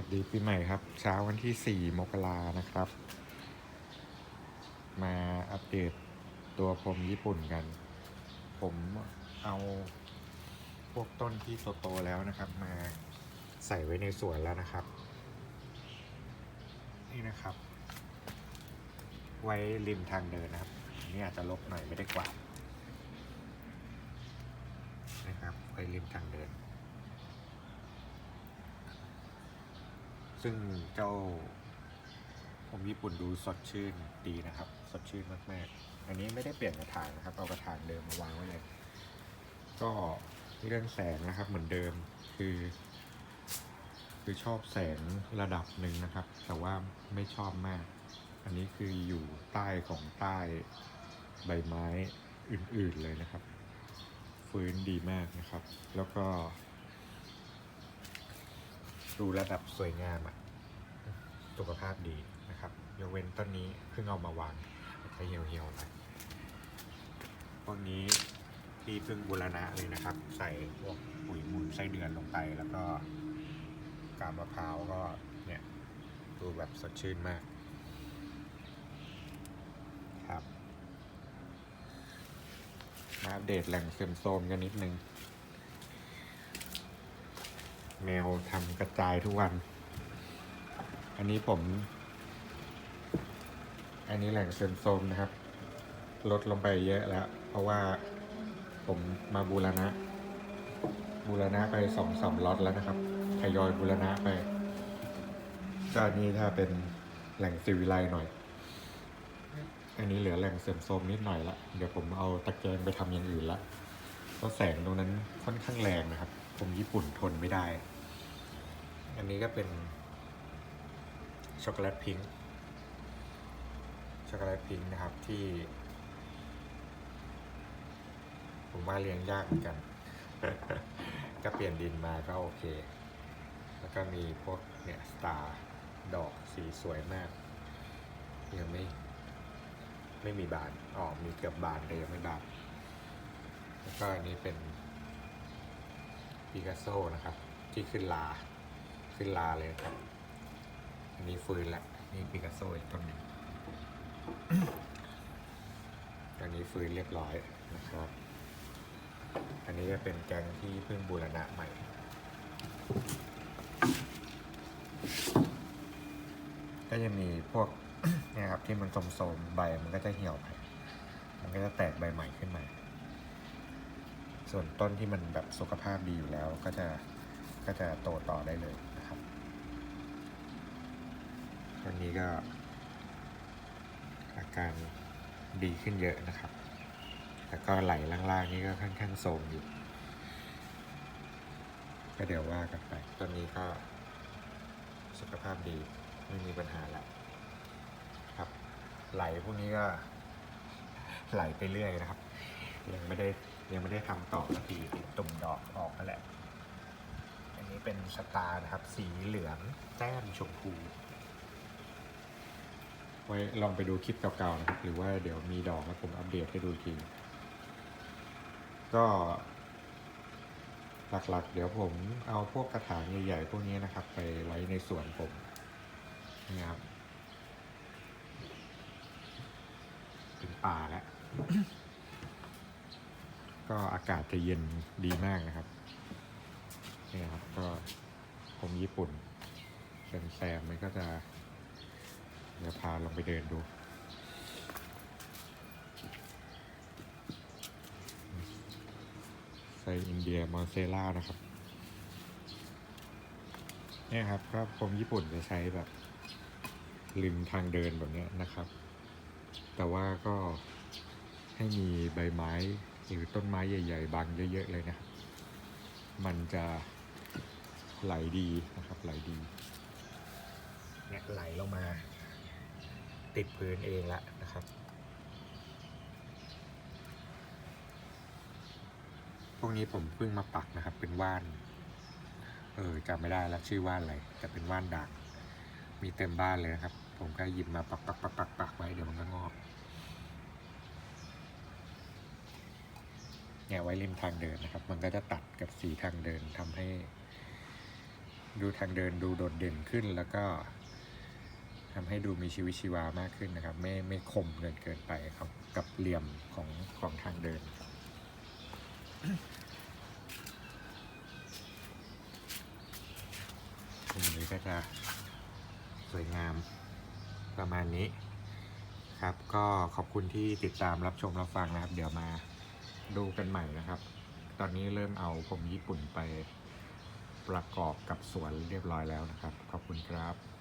วัสดีปีใหม่ครับ เช้าวันที่ 4 มกรานะครับ มาอัปเดตตัวพรมญี่ปุ่นกัน ผมเอาพวกต้นที่โตๆแล้วนะครับ มาใส่ไว้ในสวนแล้วนะครับ นี่นะครับ ไว้ริมทางเดินนะครับอันนี่อาจจะลบหน่อยไม่ได้กวานะครับ ไว้ริมทางเดิน ซึ่งเจ้าผมญี่ปุ่นดูสดชื่นดีนะครับ สดชื่นมากๆ อันนี้ไม่ได้เปลี่ยนกระถางนะครับ เอากระถางเดิมมาวางไว้เลย ก็เรื่องแสงนะครับเหมือนเดิมคือ คือชอบแสงระดับหนึ่งนะครับ แต่ว่าไม่ชอบมาก อันนี้คืออยู่ใต้ของใต้ใบไม้อื่นๆเลยนะครับ ฟื้นดีมากนะครับ แล้วก็ ดูระดับสวยงามอะสุขภาพดีนะครับยกเว้นต้นนี้เพิ่งเอามาวางอาจะเหี่ยวๆหน่อยพวกนี้ที่เพิ่งบูรณะเลยนะครับ ใส่พวกปุ๋ยมูลไส้เดือนลงไปแล้วก็กาบมะพร้าวก็เนี่ยดูแบบสดชื่นมากครับ มาอัปเดตแหล่งเสื่อมโทรมกันนิดนึง แมวทำกระจายทุกวัน อันนี้ผม อันนี้แหล่งเซนโซมนะครับ ลดลงไปเยอะแล้ว เพราะว่าผมมาบูรณะ บูรณะไปสองสามล็อตแล้วนะครับทยอยบูรณะไปก็อันนี้ถ้าเป็นแหล่งสิวิไลหน่อย อันนี้เหลือแหล่งเสริมโทรมนิดหน่อยละ เดี๋ยวผมเอาตะแกรงไปทำอย่างอื่นละเพราะแสงตรงนั้นค่อนข้างแรงนะครับ ผมญี่ปุ่นทนไม่ได้ อันนี้ก็เป็น ช็อกโกแลตพิงค์ช็อกโกแลตพิงค์นะครับที่ ผมว่าเลี้ยงยากเหมือนกัน ก็เปลี่ยนดินมาก็โอเค แล้วก็มีพวกเนี่ยสตาร์ดอกสีสวยมาก ยังไม่ไม่มีบานอ๋อมีเกือบบานแต่ยังไม่บานแล้วก็อันนี้เป็นปิกัสโซนะครับ ที่ขึ้นลา ขึ้นลาเลยครับ อันนี้ฟื้นละนี่ปิกัสโซอีกต้นหนึ่งตอนนี้ฟื้นเรียบร้อยนะครับ อันนี้จะเป็นแกงที่เพิ่งบูรณะใหม่ ก็จะมีพวกเนี่ยครับที่มันโสมๆใบมันก็จะเหี่ยวไป มันก็จะแตกใบใหม่ขึ้นมา ส่วนต้นที่มันแบบสุขภาพดีอยู่แล้วก็จะก็จะโตต่อได้เลย นะครับต้นนี้ก็ อาการดีขึ้นเยอะนะครับแต่ก็ไหลล่างๆนี่ก็ค่อนข้างโทรมอยู่ ก็เดี๋ยวว่ากันไปต้นนี้ก็สุขภาพดีไม่มีปัญหาแล้วครับ ไหลพวกนี้ก็ ไหลไปเรื่อยนะครับ ยังไม่ได้ยังไม่ได้ทำต่อสักทีตุ่มดอกออกนั่นแหละ อันนี้เป็นสตาร์นะครับ สีเหลืองแต้มชมพู ไว้ลองไปดูคลิปเก่าๆนะครับ หรือว่าเดี๋ยวมีดอกแล้วผมอัปเดตให้ดูอีกที ก็หลักๆ เดี๋ยวผมเอาพวกกระถางใหญ่ๆพวกนี้นะครับ ไปไว้ในสวนผมนี่ครับถึงป่าแล้ว ก็อากาศจะเย็นดีมากนะครับนี่ครับก็ผมญี่ปุ่นแซมแซมๆมันก็จะ เดี๋ยวพาลงไปเดินดู ไซอินเดียมอนเซล่านะครับ เนี่ยครับก็ผมญี่ปุ่นจะใช้แบบ ริมทางเดินแบบนี้นะครับ แต่ว่าก็ให้มีใบไม้หรือต้นไม้ใหญ่ๆบังเยอะๆเลยนะครับ มันจะไหลดีนะครับไหลดี เนี่ยไหลลงมา ติดพื้นเองแล้วนะครับ พวกนี้ผมเพิ่งมาปักนะครับ เป็นว่าน เออจำไม่ได้แล้วชื่อว่านอะไรแต่เป็นว่านด่างมีเต็มบ้านเลยนะครับ ผมก็หยิบมาปักปักปักปักปักไว้เดี๋ยวมันก็งอกเนี่ยไว้ริมทางเดินนะครับ มันก็จะตัดกับสีทางเดินทำให้ ดูทางเดินดูโดดเด่นขึ้นแล้วก็ ทำให้ดูมีชีวิตชีวามากขึ้นนะครับ ไม่ไม่คมเกินเกินไปครับกับเหลี่ยมของของทางเดินมุมนี้ก็จะสวยงามประมาณนี้ครับ ก็ขอบคุณที่ติดตามรับชมรับฟังนะครับ เดี๋ยวมาดูกันใหม่นะครับ ตอนนี้เริ่มเอาผมญี่ปุ่นไปประกอบกับสวนเรียบร้อยแล้วนะครับ ขอบคุณครับ